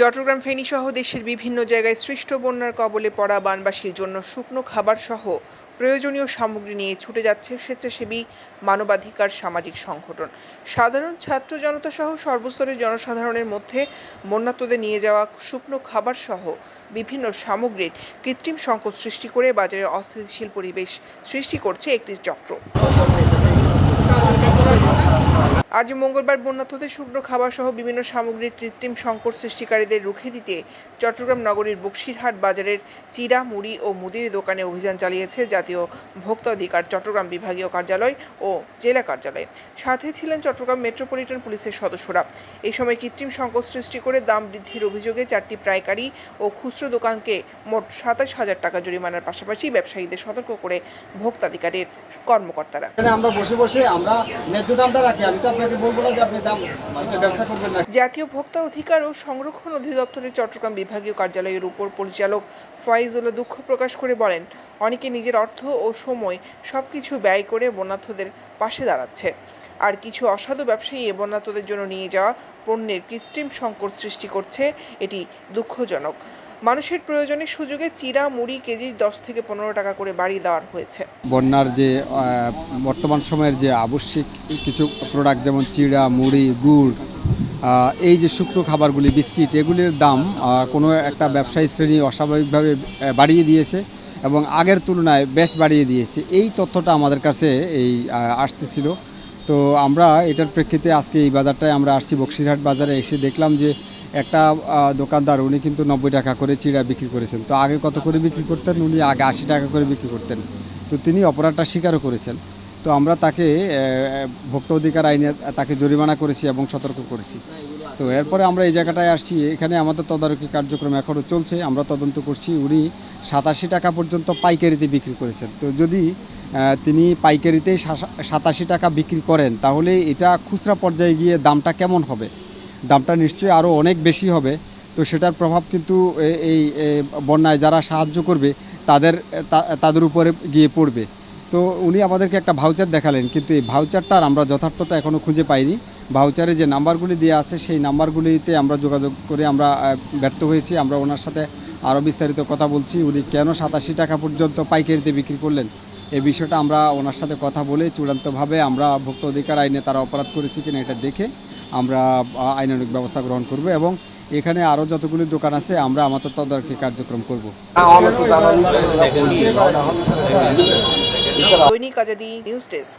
চট্টগ্রাম ফেনী সহ দেশের বিভিন্ন জায়গায় সৃষ্ট বন্যার কবলে পড়া বানবাসীর জন্য শুকনো খাবার সহ প্রয়োজনীয় সামগ্রী নিয়ে ছুটে যাচ্ছে স্বেচ্ছাসেবী মানবাধিকার সামাজিক সংগঠন। সাধারণ ছাত্র জনতা সহ সর্বস্তরের জনসাধারণের মধ্যে বন্যাত্মদের নিয়ে যাওয়া শুকনো খাবার সহ বিভিন্ন সামগ্রীর কৃত্রিম সংকট সৃষ্টি করে বাজারে অস্থিতিশীল পরিবেশ সৃষ্টি করছে একটি চক্র। আজ মঙ্গলবার বন্যাত্মদের শুকনো খাবার সহ বিভিন্ন সামগ্রীর কৃত্রিম সংকট সৃষ্টিকারীদের রুখে দিতে চট্টগ্রাম নগরীর বক্সিরহাট বাজারের চিরা, মুড়ি ও মুদির দোকানে অভিযান চালিয়েছে জাতীয় ভোক্তা অধিকার চট্টগ্রাম বিভাগীয় কার্যালয় ও জেলা কার্যালয়। সাথে ছিলেন চট্টগ্রাম মেট্রোপলিটন পুলিশের সদস্যরা। এই সময় কৃত্রিম সংকট সৃষ্টি করে দাম বৃদ্ধির অভিযোগে চারটি পাইকারি ও খুচরো দোকানকে মোট সাতাশ হাজার টাকা জরিমানার পাশাপাশি ব্যবসায়ীদের সতর্ক করে ভোক্তাধিকারের কর্মকর্তারা। আমরা বসে বসে আমরা ন্যায্য দামটা রাখি। মানে জাতীয় ভোক্তা অধিকার ও সংরক্ষণ অধিদপ্তরের চট্টগ্রাম বিভাগীয় কার্যালয়ের উপর পরিচালক ফয়েজুল্লাহ দুঃখ প্রকাশ করে বলেন, অনেকে নিজের অর্থ ও সময় সবকিছু ব্যয় করে বন্যার্থদের পাশে দাঁড়াচ্ছে। আর কিছু অসাধু ব্যবসায়ী এ বন্যার্থদের জন্য নিয়ে যাওয়া পণ্যের কৃত্রিম সংকট সৃষ্টি করছে, এটি দুঃখজনক। মানুষের প্রয়োজনের সুযোগে চিরা, মুড়ি কেজি দশ থেকে পনেরো টাকা করে বাড়িয়ে দেওয়ার হয়েছে। বন্যার যে বর্তমান সময়ের যে আবশ্যিক কিছু প্রোডাক্ট যেমন চিড়া মুড়ি, গুড় এই যে শুকনো খাবারগুলি, বিস্কিট, এগুলির দাম কোনো একটা ব্যবসায়ী শ্রেণি অস্বাভাবিকভাবে বাড়িয়ে দিয়েছে এবং আগের তুলনায় বেশ বাড়িয়ে দিয়েছে। এই তথ্যটা আমাদের কাছে এই আসতেছিল। তো আমরা এটার প্রেক্ষিতে আজকে এই বাজারটায় আমরা আসছি বক্সিরহাট বাজারে। এসে দেখলাম যে একটা দোকানদার উনি কিন্তু নব্বই টাকা করে চিড়া বিক্রি করেছেন। তো আগে কত করে বিক্রি করতেন? উনি আগে আশি টাকা করে বিক্রি করতেন। তো তিনি অপরাধটা স্বীকারও করেছেন। তো আমরা তাকে ভোক্তা অধিকার আইনে তাকে জরিমানা করেছি এবং সতর্ক করেছি। তো এরপরে আমরা এই জায়গাটায় আসছি। এখানে আমাদের তদারকি কার্যক্রম এখনও চলছে। আমরা তদন্ত করছি। উনি সাতাশি টাকা পর্যন্ত পাইকারিতে বিক্রি করেছেন। তো যদি তিনি পাইকারিতে সাতাশি টাকা বিক্রি করেন, তাহলে এটা খুচরা পর্যায়ে গিয়ে দামটা কেমন হবে? দামটা নিশ্চয়ই আরও অনেক বেশি হবে। তো সেটার প্রভাব কিন্তু এই বন্যায় যারা সাহায্য করবে, তাদের তাদের উপরে গিয়ে পড়বে। তো উনি আমাদেরকে একটা ভাউচার দেখালেন, কিন্তু এই ভাউচারটার আমরা যথার্থতা এখনও খুঁজে পাইনি। ভাউচারে যে নাম্বারগুলি দেওয়া আছে, সেই নাম্বারগুলিতে আমরা যোগাযোগ করে আমরা ব্যর্থ হয়েছি। আমরা ওনার সাথে আরও বিস্তারিত কথা বলছি। উনি কেন সাতাশি টাকা পর্যন্ত পাইকারিতে বিক্রি করলেন? এই বিষয়টা আমরা ওনার সাথে কথা বলে চূড়ান্তভাবে আমরা ভোক্তা অধিকার আইনে তারা অপরাধ করেছে কিনা এটা দেখে আমরা আইনানুক ব্যবস্থা গ্রহণ করব এবং এখানে আরও যতগুলি দোকান আছে আমরা আমাদের তদারকি কার্যক্রম করব। দৈনিক আজাদি নিউজ ডেস্ক।